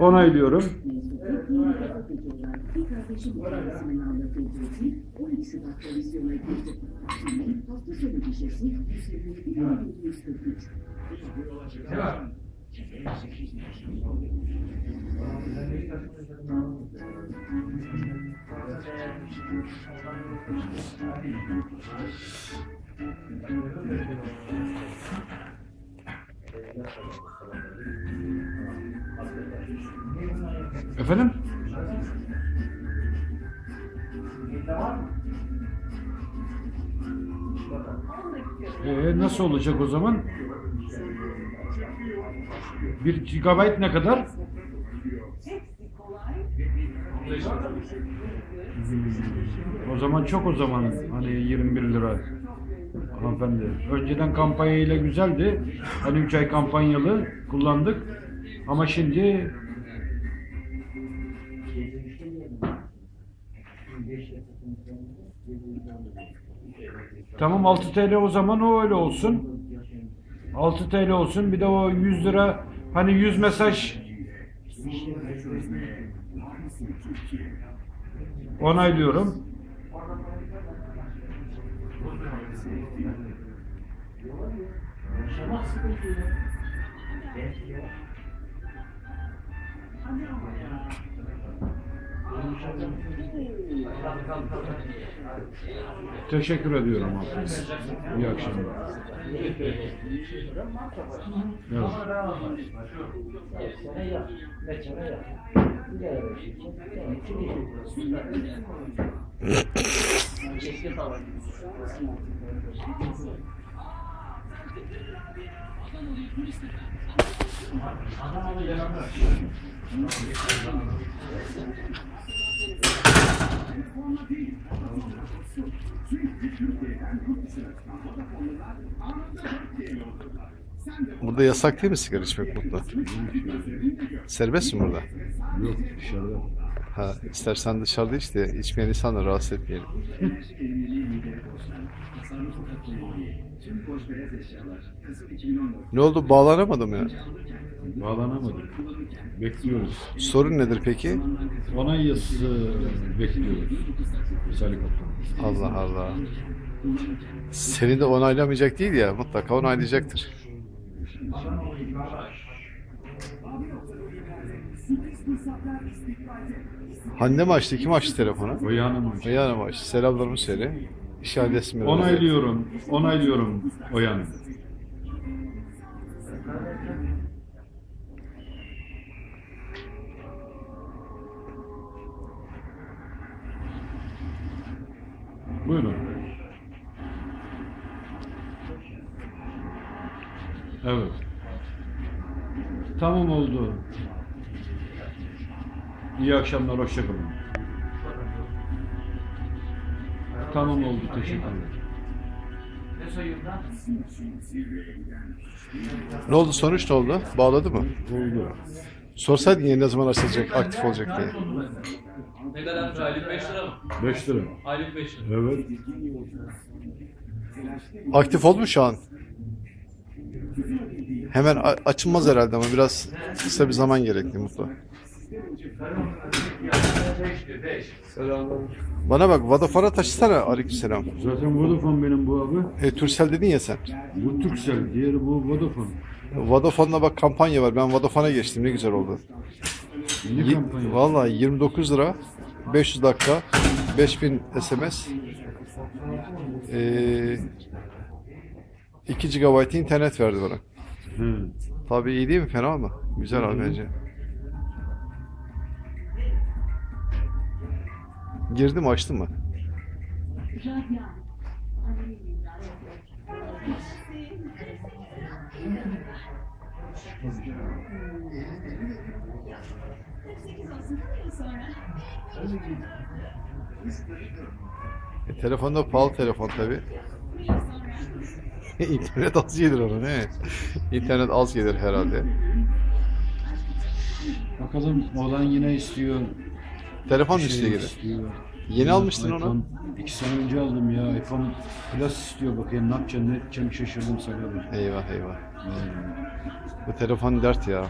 Onaylıyorum. mensubu yeni Efendim? Ee, nasıl olacak o zaman? 1 GB ne kadar? O zaman çok o zaman hani 21 lira hanımefendi. Önceden kampanyayla güzeldi. Hani 3 ay kampanyalı kullandık. Ama şimdi Tamam 6 TL o zaman o öyle olsun. 6 TL olsun. Bir de o 100 lira hani 100 mesaj onaylıyorum. Teşekkür ediyorum abi. İyi akşamlar. Evet. Burada yasak değil mi sigara içmek Mutlu? Serbest mi burada? Yok dışarıda. Ha, istersen dışarıda iç de içmeyen insanları rahatsız etmeyelim. Ne oldu bağlanamadım ya. Bağlanamadık. Bekliyoruz. Sorun nedir peki? Onay yazısı bekliyoruz. Salih Kaptan. Allah Allah. Seni de onaylamayacak değil ya mutlaka onaylayacaktır. Hande mi açtı? Kim açtı telefonu? O yanım. Reyhan Hanım açtı. Selamlarımı söyle. İş adresimi ver. Onaylıyorum. Onaylıyorum o yanım. Buyurun. Evet. Tamam oldu. İyi akşamlar, hoşçakalın. Tamam oldu, teşekkürler. Ne oldu? Sonuç ne oldu? Bağladı mı? Oldu. Sorsaydın ya ne zaman açılacak, aktif olacak diye. Ne kadar aylık 5 lira mı? 5 lira. Aylık 5 lira. Evet. Aktif oldu mu şu an? Hemen açılmaz herhalde ama biraz kısa bir zaman gerekli Mutlu. Bana bak Vodafone'a taşısana aleykümselam. Zaten Vodafone benim bu abi. E, Turcell dedin ya sen. Bu Turkcell, diğeri bu Vodafone. Vodafone'da bak kampanya var. Ben Vodafone'a geçtim. Ne güzel oldu. Yi- kampanya. Vallahi 29 lira 500 dakika 5000 SMS ee, 2 GB internet verdi bana. He. Tabii iyi değil mi? Fena mı? Güzel abi bence. Girdim açtım mı? E, telefonda pahalı telefon tabi. İnternet az gelir ona ne? İnternet az gelir herhalde. Bakalım olan yine istiyor. Telefon şey üstüne gelir. istiyor. Yeni almıştın onu. iPhone, İki sene önce aldım ya. iPhone Plus istiyor bakayım ne yapacağım ne edeceğim şaşırdım sana. Eyvah eyvah. Bu telefon dert ya.